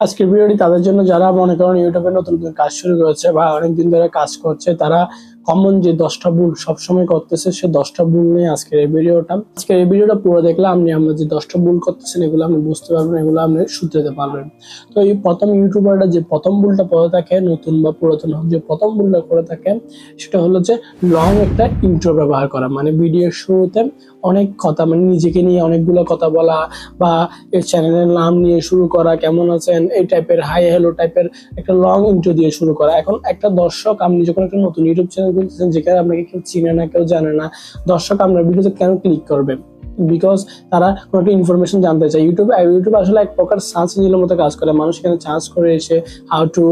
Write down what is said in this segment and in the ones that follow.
আজকের ভিডিওটি তাদের জন্য যারা মনে করেন ইউটিউবে নতুন কাজ শুরু করেছে বা অনেকদিন ধরে কাজ করছে, তারা কমন যে দশটা ভুল সবসময় করতেছে, সে দশটা ভুল নিয়ে আজকের এই ভিডিওটা আজকের এই ভিডিওটা পুরো দেখলে আপনি আমরা যে দশটা ভুল করতেছেন, এগুলো আপনি বুঝতে পারবেন, এগুলো আপনি শুধরাতে পারবেন। তো এই প্রথম ইউটিউবারটা যে প্রথম ভুলটা করে থাকে, নতুন বা পুরাতন হোক, যে প্রথম ভুলটা করে থাকে, সেটা হলো যে লং একটা ইন্ট্রো ব্যবহার করা। মানে ভিডিওর শুরুতে অনেক কথা মানে নিজেকে নিয়ে অনেকগুলো কথা বলা বা এই চ্যানেলের নাম নিয়ে শুরু করা, কেমন আছেন, এই টাইপের হাই হ্যালো টাইপের একটা লং ইন্ট্রো দিয়ে শুরু করা। এখন একটা দর্শক, আপনি যখন একটা নতুন ইউটিউব চ্যানেল খুলতেছেন যেখানে আপনাকে কেউ চিনে না, কেউ জানে না। দর্শক, আপনার ভিডিওতে কেন ক্লিক করবে? বিকজ তারা কোনো একটা ইনফরমেশন জানতে চায়। ইউটিউবে ইউটিউব আসলে এক প্রকার সার্চ ইঞ্জিনের মতো কাজ করে। মানুষ এখানে চার্জ করে এসে how to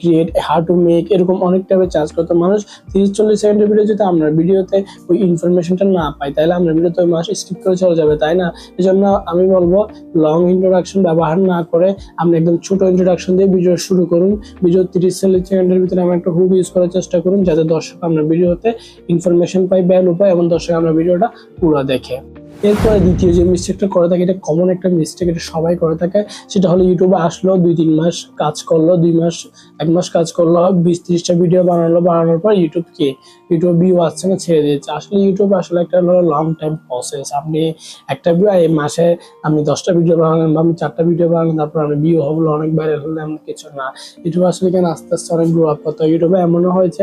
create how to make এরকম অনেক টাইপের চার্জ করে তো মানুষ তিরিশ, চল্লিশ সেকেন্ডের ভিডিও যদি আপনার ভিডিওতে ওই ইনফরমেশনটা না পায় তাহলে আপনার ভিডিওতে ওই মানুষ স্কিপ করে চলে যাবে, তাই না? এই জন্য আমি বলব লং ইন্ট্রোডাকশন ব্যবহার না করে আপনি একদম ছোট ইন্ট্রোডাকশন দিয়ে ভিডিও শুরু করুন। ভিডিও তিরিশ, চল্লিশ সেকেন্ডের ভিতরে আমার একটা হুব ইউজ করার চেষ্টা করুন, যাতে দর্শক আপনার ভিডিওতে ইনফরমেশন পাই ভ্যালু পায় এবং দর্শক আপনার ভিডিওটা পুরো দেখে। এরপরে দ্বিতীয় যে মিস্টেকটা করে থাকে, এটা কমন একটা মিস্টেক এটা সবাই করে থাকে। সেটা হলো ইউটিউবে আসলো, দুই তিন মাস কাজ করল, দুই মাস, এক মাস কাজ করল, বিশ ত্রিশটা ভিডিও বানালো, বানানোর পর ইউটিউব কি ইউটিউব ভিউ আসছে না, ছেড়ে দিয়েছে। আসলে ইউটিউব আসলে একটা হলো লং টাইম প্রসেস আপনি একটা ভিউ এই মাসে আমি দশটা ভিডিও বানালাম বা আমি চারটা ভিডিও বানালাম তারপর আমি ভিউ হলো অনেক ভাইরাল হলো, এমন কিছু না। ইউটিউব আসলে কেন আস্তে আস্তে অনেক গ্রো আপ করতে হয়। ইউটিউবে এমনও হয়েছে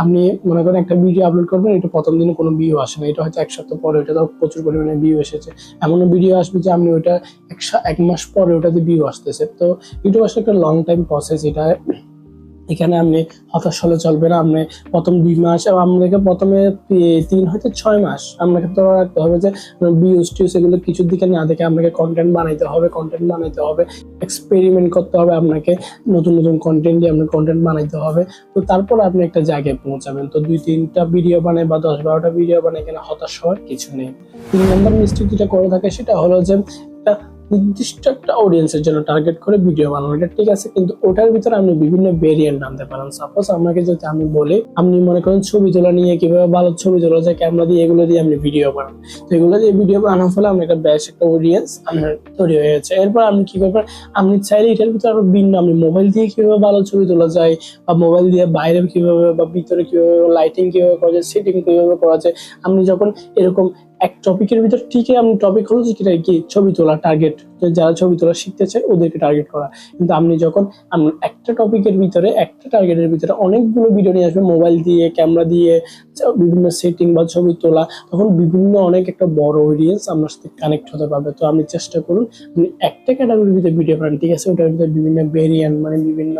আপনি মনে করেন একটা ভিডিও আপলোড করবেন, এটা প্রথম দিনে কোনো ভিউ আসে না। এটা হয়তো এক সপ্তাহ পরে ওটা তো প্রচুর পরিমাণে ভিউ এসেছে। এমনও ভিডিও আসবে যে আপনি ওটা এক এক মাস পরে ওটাতে ভিউ আসতেছে। তো ইউটিউব আসলে একটা লং টাইম প্রসেস এটা এখানে আপনি হতাশ হলে চলবে না। আপনি প্রথম দুই মাস আপনাকে প্রথমে তিন হয়তো ছয় মাস আপনাকে তো রাখতে হবে যে ভিউজ টিউজ এগুলো কিছুর দিকে না দেখে আপনাকে কন্টেন্ট বানাইতে হবে কন্টেন্ট বানাইতে হবে এক্সপেরিমেন্ট করতে হবে আপনাকে, নতুন নতুন কন্টেন্ট দিয়ে আপনার কন্টেন্ট বানাইতে হবে। তো তারপর আপনি একটা জায়গায় পৌঁছাবেন। তো দুই তিনটা ভিডিও বানায় বা দশ বারোটা ভিডিও বানায় এখানে হতাশ হওয়ার কিছু নেই। তিন নম্বর মিস্টেক যেটা করে থাকে সেটা হলো যে, একটা নির্দিষ্ট একটা অডিয়েন্সের জন্য টার্গেট করে ভিডিও বানানো। এটা ঠিক আছে, কিন্তু ওটার ভিতরে আপনি বিভিন্ন ভেরিয়েন্ট আনতে পারেন। সাপোজ আমাকে যদি আমি বলি, আপনি মনে করেন ছবি তোলা নিয়ে কীভাবে ভালো ছবি তোলা যায় ক্যামেরা দিয়ে এগুলো দিয়ে আপনি ভিডিও বানান। তো এগুলো দিয়ে ভিডিও বানানোর ফলে আপনি একটা বেশ একটা অডিয়েন্স আপনার তৈরি হয়ে গেছে এরপর আপনি কি করবেন, আপনি চাইলে এটার ভিতরে আরও ভিন্ন, আপনি মোবাইল দিয়ে কীভাবে ভালো ছবি তোলা যায় বা মোবাইল দিয়ে বাইরে কীভাবে বা ভিতরে কীভাবে লাইটিং কীভাবে করা যায় সেটিং কীভাবে করা যায়, আপনি যখন এরকম এক টপিকের ভিতর ঠিকই আপনি টপিক হলো যে কিটা কি ছবি তোলা টার্গেট যারা ছবি তোলা শিখতে চায় ওদেরকে টার্গেট করা। কিন্তু আপনি যখন আপনি একটা টপিকের ভিতরে, একটা টার্গেটের ভিতরে অনেকগুলো ভিডিও নিয়ে আসবেন মোবাইল দিয়ে ক্যামেরা দিয়ে, বিভিন্ন সেটিং বা ছবি তোলা, তখন বিভিন্ন অনেক একটা বড় অডিয়েন্স আপনার সাথে কানেক্ট হতে পারবে। তো আপনি চেষ্টা করুন আপনি একটা ক্যাটাগরির ভিতরে ভিডিও করেন ঠিক আছে? ওটার ভিতরে বিভিন্ন ভেরিয়েন্ট মানে বিভিন্ন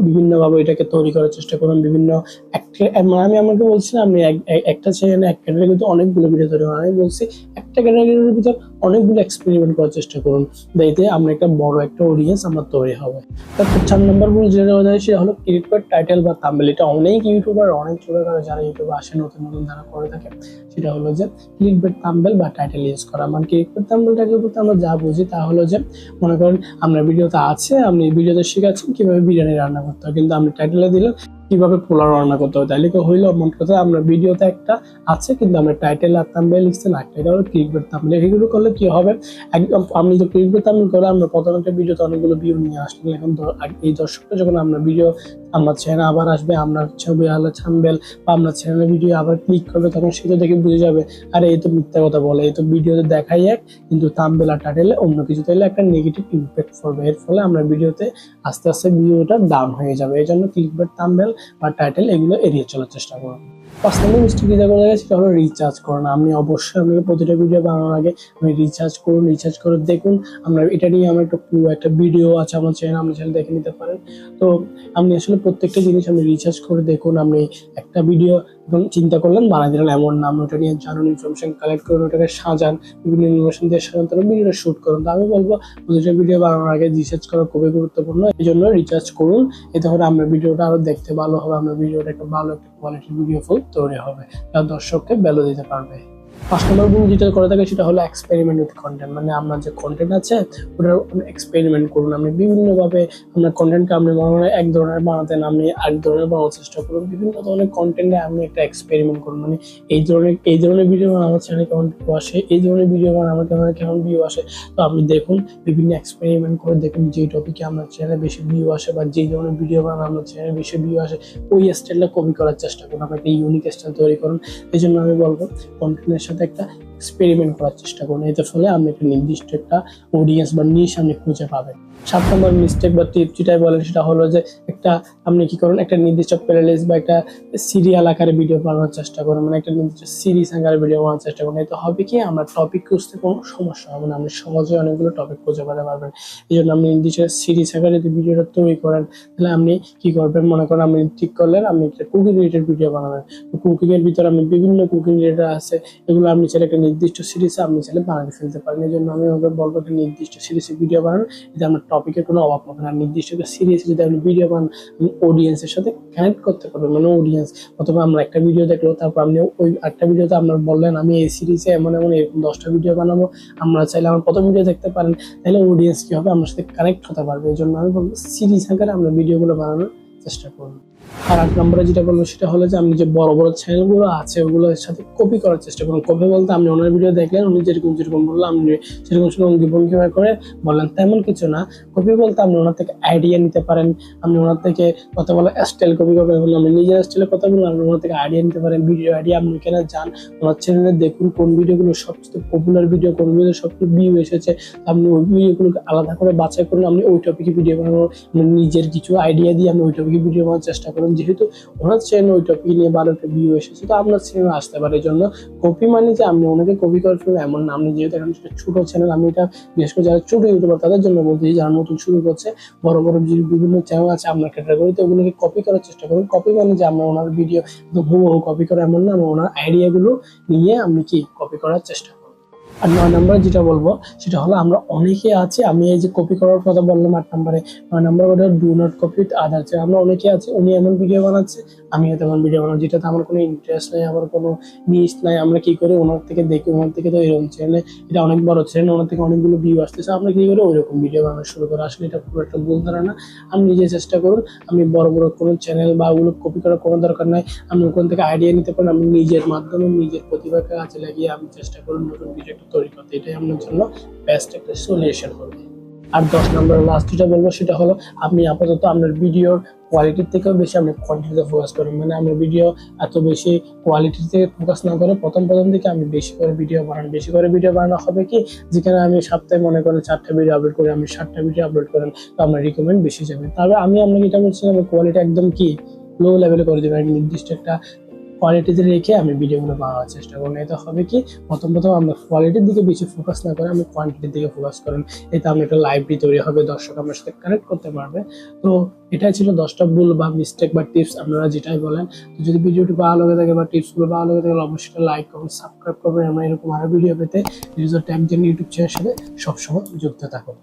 বিভিন্নভাবে এটাকে তৈরি করার চেষ্টা করুন, বিভিন্ন মানে আমি আমাকে বলছি না আপনি এক- এক- একটা চ্যানেলে এক ক্যাটাগরিতে অনেকগুলো ভিডিও তৈরি করেন। আমি বলছি, একটা ক্যাটাগরির ভিতর অনেকগুলো এক্সপেরিমেন্ট করার চেষ্টা করুন। এতে আমরা একটা বড় একটা অডিয়েন্স আমরা তৈরি হবে। তারপর চার নম্বর ভুল যেটা হয়ে যায়, সেটা হলো ক্রিকেট টাইটেল বা থাম্বেল এটা অনেক ইউটিউবার অনেক ছোটখাটো যারা ইউটিউবে আসে, নতুন নতুন যারা করে থাকে, সেটা হলো যে ক্লিকবেট থাম্বেল বা টাইটেল ইউজ করা। মানে ক্লিকবেট থাম্বেল টাইটেল বলতে আমরা যা বুঝি তা হলো যে, মনে করেন আপনার ভিডিওতে আছে আপনি ভিডিওতে শেখাচ্ছেন কীভাবে বিরিয়ানি রান্না করতে হয়। কিন্তু আপনি টাইটেলে দিলেন কীভাবে পোলাও রান্না করতে হয়, তাহলে হইল? মন কথা আমরা ভিডিওতে একটা আছে, কিন্তু আমরা টাইটেল আর থাম্বেল লিখছি না এটা হলো ক্লিকবেট থাম্বেল এগুলো করলে কি হবে? একদম আপনি তো ক্লিকবেট থাম্বেল করে আমরা প্রথম একটা ভিডিওতে অনেকগুলো ভিউ নিয়ে আসলাম। এখন এই দর্শকটা যখন আমরা ভিডিও আমার চ্যানেল আবার আসবে আপনার ছবি আলো থাম্বেল বা আপনার চ্যানেলের ভিডিও আবার ক্লিক করবে, তখন সেটা দেখে বুঝে যাবে, আরে এই তো মিথ্যা কথা বলে এই তো ভিডিওতে দেখাই এক, কিন্তু থাম্বেল আর টাইটেলে অন্য কিছু তাইলে একটা নেগেটিভ ইম্প্যাক্ট পড়বে এর ফলে আমরা ভিডিওতে আস্তে আস্তে ভিডিওটা ডাউন হয়ে যাবে। এই জন্য ক্লিকবেট থাম্বেল বা টাইটেল এগুলো এড়িয়ে চলার চেষ্টা করুন পাঁচ নম্বর মিস্টেক যেটা করে গেছে সেটা হলো রিচার্জ করুন আপনি অবশ্যই আপনাকে প্রতিটা ভিডিও বানানোর আগে আপনি রিচার্জ করুন রিচার্জ করে দেখুন। আমরা এটা নিয়ে আমার একটা একটা ভিডিও আছে আমার চ্যানেল আপনি চ্যানেল দেখে নিতে পারেন। তো আপনি আসলে প্রত্যেকটা জিনিস আপনি রিচার্জ করে দেখুন। আপনি একটা ভিডিও এবং চিন্তা করলেন, বানাই দিলেন এমন নাম ওটা নিয়ে জানুন ইনফরমেশন কালেক্ট করুন, ওটাকে সাজান, বিভিন্ন ইনফরমেশন দিয়ে সাজান, তারপর ভিডিওটা শ্যুট করুন। তো আমি বলব, প্রতিটা ভিডিও বানানোর আগে রিসার্চ করা খুবই গুরুত্বপূর্ণ। এই জন্য রিচার্জ করুন। এতে করে আমরা ভিডিওটা আরও দেখতে ভালো হবে আমরা ভিডিওটা একটা ভালো, একটা কোয়ালিটির ভিডিও ফুল তৈরি হবে। যা দর্শককে ভ্যালু দিতে পারবে। পাঁচ নম্বর গুণ যেটা করে থাকে সেটা হলো এক্সপেরিমেন্ট উইথ কন্টেন্ট মানে আপনার যে কন্টেন্ট আছে, ওটার এক্সপেরিমেন্ট করুন। আপনি বিভিন্নভাবে আপনার কন্টেন্টকে আপনি মনে হয় এক ধরনের বানাতেন, আপনি আরেক ধরনের বানানোর চেষ্টা করুন। বিভিন্ন ধরনের কন্টেন্টে আপনি একটা এক্সপেরিমেন্ট করুন। মানে এই ধরনের এই ধরনের ভিডিও বানানো আমার চ্যানেলে কেমন ভিউ আসে, এই ধরনের ভিডিও বানানো আমার চ্যানেলে কেমন ভিউ আসে। তো আপনি দেখুন, বিভিন্ন এক্সপেরিমেন্ট করে দেখুন যেই টপিকে আপনার চ্যানেলে বেশি ভিউ আসে বা যেই ধরনের ভিডিও বানানো আপনার চ্যানেলে বেশি ভিউ আসে, ওই স্টাইলটা কপি করার চেষ্টা করুন। আপনি একটা ইউনিক স্টাইল তৈরি করুন। এই জন্য আমি বলব কন্টেন্টের সাথে একটা এক্সপেরিমেন্ট করার চেষ্টা করুন। এতে ফলে আপনি একটা নির্দিষ্ট একটা অডিয়েন্স বা নিশ আপনি খুঁজে পাবেন। সাত নম্বর মিস্টেক বা টিপ যেটাই বলেন, সেটা হলো যে একটা, আপনি কি করুন, একটা নির্দিষ্ট প্লেলিস্ট বা একটা সিরিয়াল আকারে ভিডিও বানানোর চেষ্টা করুন। মানে একটা নির্দিষ্ট সিরিজ আকারে ভিডিও বানানোর চেষ্টা করুন। এতে হবে কি, আমরা টপিক খুঁজতে কোনো সমস্যা হবে না। আপনি সহজে অনেকগুলো টপিক খুঁজে পেতে পারবেন। এই জন্য আপনি নির্দিষ্ট সিরিজ আকারে যদি ভিডিওটা তৈরি করেন, তাহলে আপনি কি করবেন? মনে করেন আপনি ঠিক করলেন, আপনি একটা কুকিং রিলেটেড ভিডিও বানাবেন কুকিং এর ভিতরে আপনি বিভিন্ন কুকিং রিলেটেড আছে, এগুলো আপনি একটা নির্দিষ্ট সিরিজে আপনি চাইলে বানিয়ে ফেলতে পারেন। এই জন্য আমি ওকে বলব একটা নির্দিষ্ট সিরিজে ভিডিও বানান, এতে আপনার টপিকের কোনো অভাব হবে না। আর নির্দিষ্ট একটা সিরিজে যদি আপনি ভিডিও বানান অডিয়েন্সের সাথে কানেক্ট করতে পারবেন। মানে অডিয়েন্স অথবা আমরা একটা ভিডিও দেখল, তারপর আপনি ওই একটা ভিডিওতে আপনার বললেন, আমি এই সিরিজে এমন এমন এরকম দশটা ভিডিও বানাবো। আমরা চাইলে আমার প্রথম ভিডিও দেখতে পারেন। তাহলে অডিয়েন্স কী হবে? আমার সাথে কানেক্ট হতে পারবে। এই জন্য আমি বলব সিরিজ আকারে আমরা ভিডিওগুলো বানানোর চেষ্টা করব আর আট নম্বরে যেটা বলব সেটা হলো যে আপনি যে বড় বড় চ্যানেলগুলো আছে ওগুলোর সাথে কপি করার চেষ্টা করুন কপি বলতে আপনি ওনার ভিডিও দেখলেন, উনি যেরকম যেরকম বলল, আপনি সেরকম সেরকম অঙ্গি ভঙ্গি করে বললেন, তেমন কিছু না। কপি বলতে আপনি ওনার থেকে আইডিয়া নিতে পারেন, আপনি ওনার থেকে কথা বলা স্টাইল কপি কপি বললেন, আপনি নিজের স্টাইলে কথা বলুন আপনি ওনার থেকে আইডিয়া নিতে পারেন ভিডিও আইডিয়া আপনি এখানে যান, ওনার চ্যানেলে দেখুন কোন ভিডিওগুলো সবচেয়ে পপুলার ভিডিও কোন ভিডিও সবচেয়ে ভিউ এসেছে, আপনি ওই ভিডিওগুলোকে আলাদা করে বাছাই করুন, আপনি ওই টপিকে ভিডিও বানানোর নিজের কিছু আইডিয়া দিয়ে আপনি ওই টপিকে ভিডিও বানানোর চেষ্টা করুন। যেহেতু ওনার চ্যানেল ওইটা নিয়ে ভালো ভিউ এসেছে, তো আপনার চ্যানেল আসতে পারে। এই জন্য কপি মানে যে আপনি ওনাকে কপি করে ফেলবেন এমন না। আপনি যেহেতু এখন ছোট চ্যানেল আমি এটা বিশেষ করে যারা ছোট ইউটিউবার তাদের জন্য বলতেছি যারা নতুন শুরু করছে, বড় বড় যে বিভিন্ন চ্যানেল আছে আপনার ক্যাটাগরিতে ওগুলোকে কপি করার চেষ্টা করুন। কপি মানে যে আমরা ওনার ভিডিও হুবহু কপি করা এমন না, আমরা ওনার আইডিয়াগুলো নিয়ে আপনি কি কপি করার চেষ্টা আর নয় নম্বরে যেটা বলব, সেটা হলো আমরা অনেকে আছে, আমি এই যে কপি করার কথা বললাম আট নম্বরে নয় নম্বর ওটা ডু নট কপি আদার্স আমরা অনেকে আছে, উনি এমন ভিডিও বানাচ্ছে আমি তেমন ভিডিও বানাবো, যেটাতে আমার কোনো ইন্টারেস্ট নাই, আমার কোনো নিস নাই, আমরা কি করে ওনার থেকে দেখি, ওনার থেকে তো এরকম চ্যানেলে এটা অনেক বড় চ্যানেল ওনার থেকে অনেকগুলো ভিউ আসতেছে, আমরা কি করে ওইরকম ভিডিও বানানো শুরু করি? আসলে এটা খুব একটা ভুল ধারণা। আপনি নিজে চেষ্টা করুন, আপনি বড় বড় কোনো চ্যানেল বা ওগুলো কপি করার কোনো দরকার নাই, আপনি ওখান থেকে আইডিয়া নিতে পারেন, আপনি নিজের মাধ্যমে নিজের প্রতিভাকে কাজে লাগিয়ে আপনি চেষ্টা করুন নতুন ভিডিও একটা তৈরি করতে। এটাই আপনার জন্য বেস্ট একটা সলিউশন হবে। আর দশ নম্বর লাস্ট যেটা বলব সেটা হলো, আপনি আপাতত আপনার ভিডিওর কোয়ালিটির থেকেও বেশি আপনি কোয়ান্টিটিতে ফোকাস করুন। মানে আপনার ভিডিও এত বেশি কোয়ালিটির থেকে ফোকাস না করে প্রথম প্রথম দিকে আমি বেশি করে ভিডিও বানান। বেশি করে ভিডিও বানানো হবে কি? যেখানে আমি সপ্তাহে মনে করেন চারটা ভিডিও আপলোড করি আমি সাতটা ভিডিও আপলোড করেন, তো আপনার রিকমেন্ড বেশি যাবে। তবে আমি আপনাকে এটা বলছিলাম কোয়ালিটি একদম কি? লো লেভেলে করে দেবেন। নির্দিষ্ট একটা কোয়ালিটিতে রেখে আমি ভিডিওগুলো বানানোর চেষ্টা করুন এতে হবে কি, প্রথম প্রথম আমরা কোয়ালিটির দিকে বেশি ফোকাস না করে আমি কোয়ান্টিটির দিকে ফোকাস করেন। এতে আমি একটা লাইব্রেরি তৈরি হবে, দর্শক আমার সাথে কানেক্ট করতে পারবে। তো এটাই ছিল দশটা ভুল বা মিস্টেক বা টিপস আপনারা যেটাই বলেন। তো যদি ভিডিওটি ভালো লাগে থাকে বা টিপসগুলো ভালো লাগে থাকে, অবশ্যই লাইক করুন সাবস্ক্রাইব করবেন। আমরা এরকম আরও ভিডিও পেতে ইউজার ট্যাগ জেন ইউটিউব চ্যানেলের সাথে সবসময় যুক্ত থাকুন।